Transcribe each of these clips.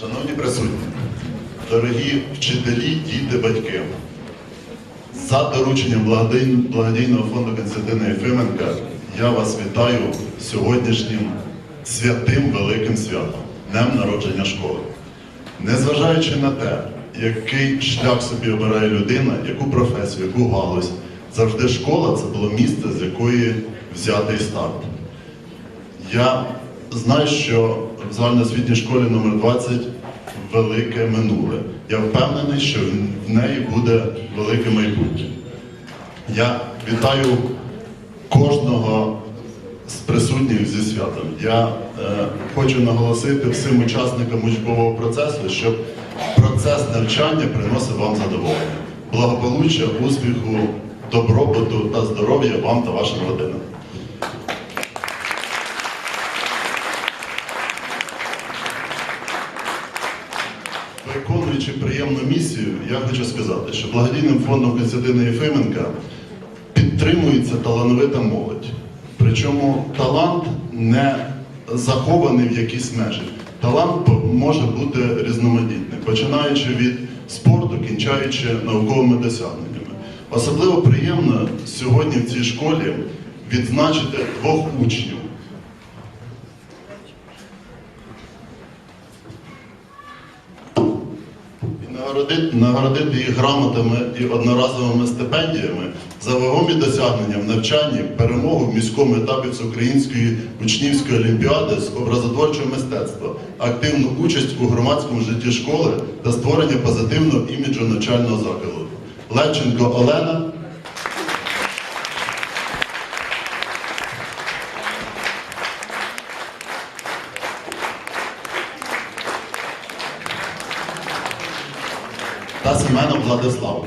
Шановні присутні, дорогі вчителі, діти, батьки, за дорученням благодійного фонду Константина Єфименка я вас вітаю сьогоднішнім святим великим святом, Днем народження школи. Незважаючи на те, який шлях собі обирає людина, яку професію, яку галузь, завжди школа це було місце, з якої взятий старт. Я знаю, що в загальноосвітній школі номер 20 велике минуле. Я впевнений, що в неї буде велике майбутнє. Я вітаю кожного з присутніх зі святом. Я е, хочу наголосити всім учасникам учбового процесу, щоб процес навчання приносив вам задоволення, благополуччя, успіху, добробуту та здоров'я вам та вашим родинам. Виконуючи місію, я хочу сказати, що благодійним фондом Константина Єфименка підтримується талановита молодь. Причому талант не захований в якісь межі. Талант може бути різноманітним, починаючи від спорту, кінчаючи науковими досягненнями. Особливо приємно сьогодні в цій школі відзначити двох учнів. І нагородити, нагородити їх грамотами і одноразовими стипендіями за вагомі досягнення в навчанні, перемогу в міському етапі Всеукраїнської учнівської олімпіади з образотворчого мистецтва, активну участь у громадському житті школи та створення позитивного іміджу навчального закладу. Левченко Олена. Та Семенов Владислав.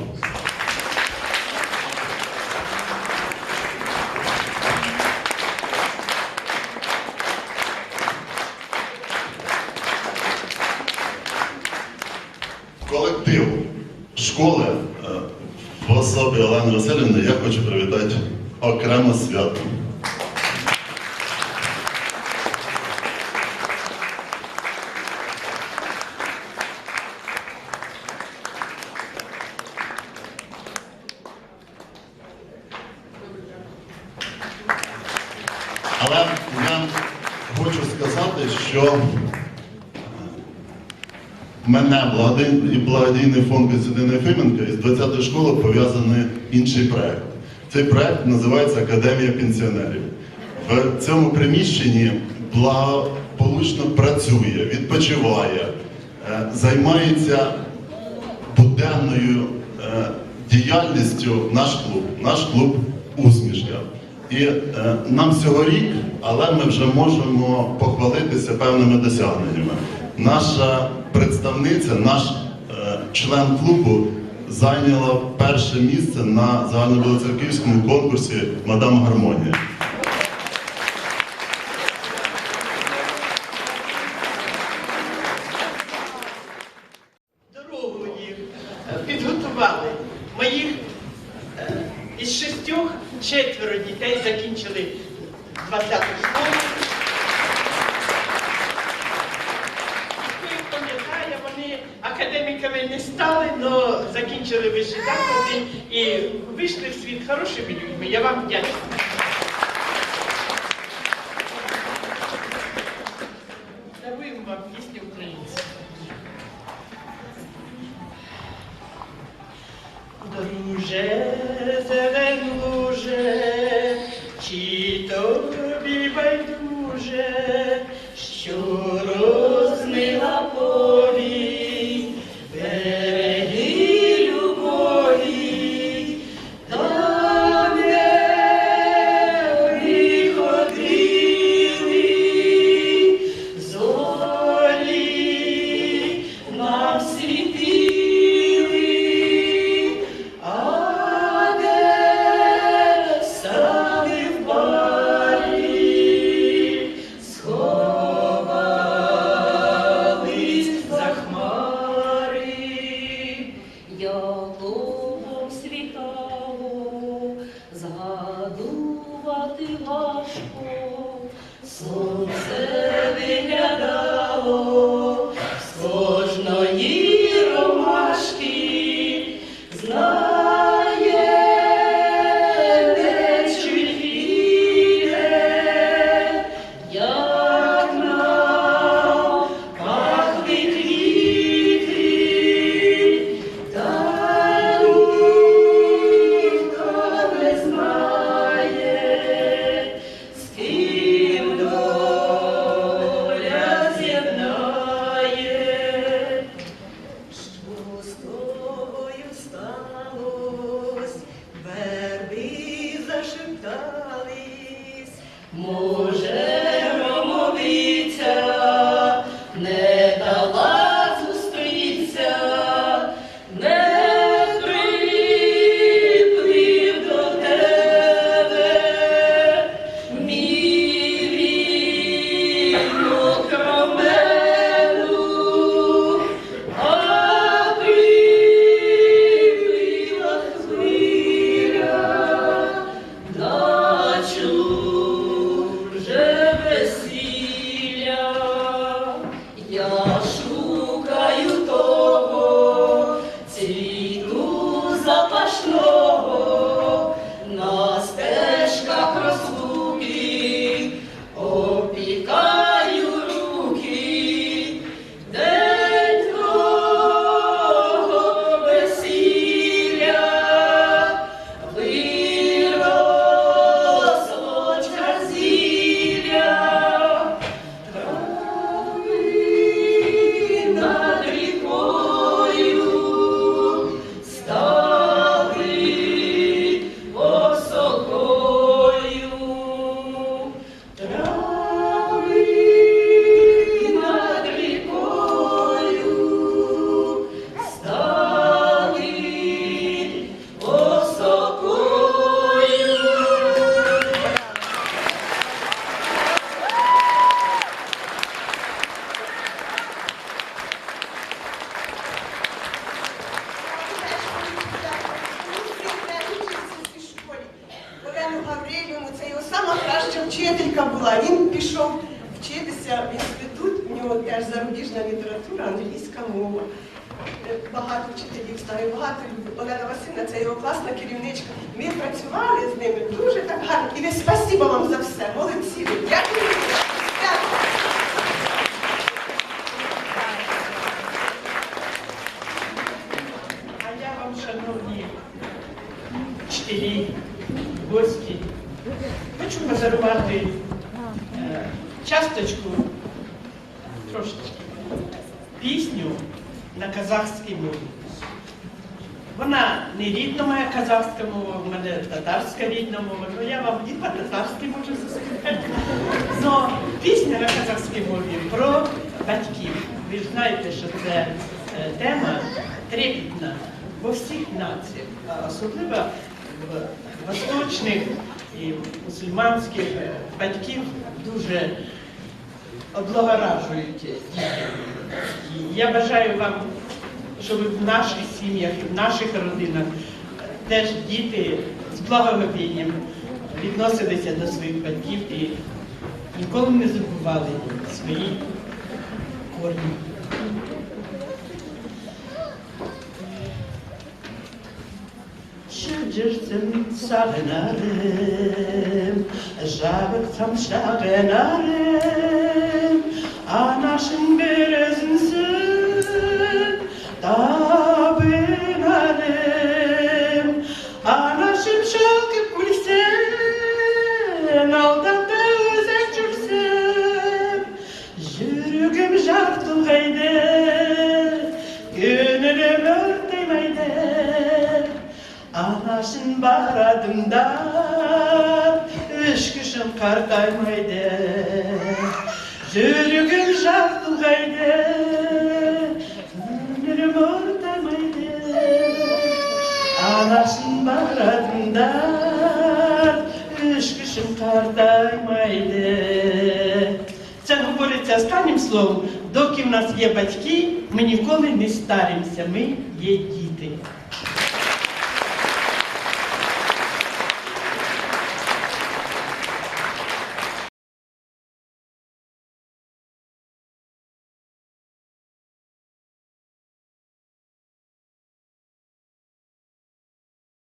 Колектив школи е, в особі Олени Васильівни я хочу привітати окремо святом. Але я хочу сказати, що мене благодійний, благодійний фонд Константина Єфименка із 20-ї школи пов'язаний інший проект. Цей проект називається Академія пенсіонерів. В цьому приміщенні благополучно працює, відпочиває, е, займається буденною е, діяльністю наш клуб, наш клуб Усмішка. І е, нам всього рік, але ми вже можемо похвалитися певними досягненнями. Наша представниця, наш е, член клубу зайняла перше місце на загальнобілоцерківському конкурсі Мадам Гармонія. Дорогу їх е, підготували. Моїх е, із шістьох четверо дітей закінчили 20-ту школу. Хто їх пам'ятає, вони академіками не стали, але закінчили вищі заклади і вийшли в світ хорошими людьми. Я вам вдячна. Даруємо вам пісню українську. Друже, зеленуже, чи тобі байдуже, що дались. Може Вчителів знаю, багато любить. Олена Васильівна, це його класна керівничка. Ми працювали з ними дуже так гарно. І ви спасибо вам за все. Молодці. Дякую. А я вам, шановні вчителі, гості, хочу подарувати е, часточку, трошечки, пісню на казахській мові. Вона не рідна моя казахська мова, в мене татарська рідна мова, але я вам і по-татарськи можу заспівати. Но пісня на казахській мові про батьків. Ви ж знаєте, що це е, тема трепетна во всіх націях, а особливо в восточних і мусульманських е, батьків дуже облагоражують дітей. Я бажаю вам, щоб в наших сім'ях і в наших родинах теж діти з благоговінням відносилися до своїх батьків і ніколи не забували свої корні. Şırcırsın sarınarım, Жабıksam şağınarım, Anaşın bir Yürügüm jartılgaydı Gönlüm ortamaydı Anasın baradımda Üç kartaymaydı Це говориться останнім словом. Доки в нас є батьки, ми ніколи не старимося, ми є діти.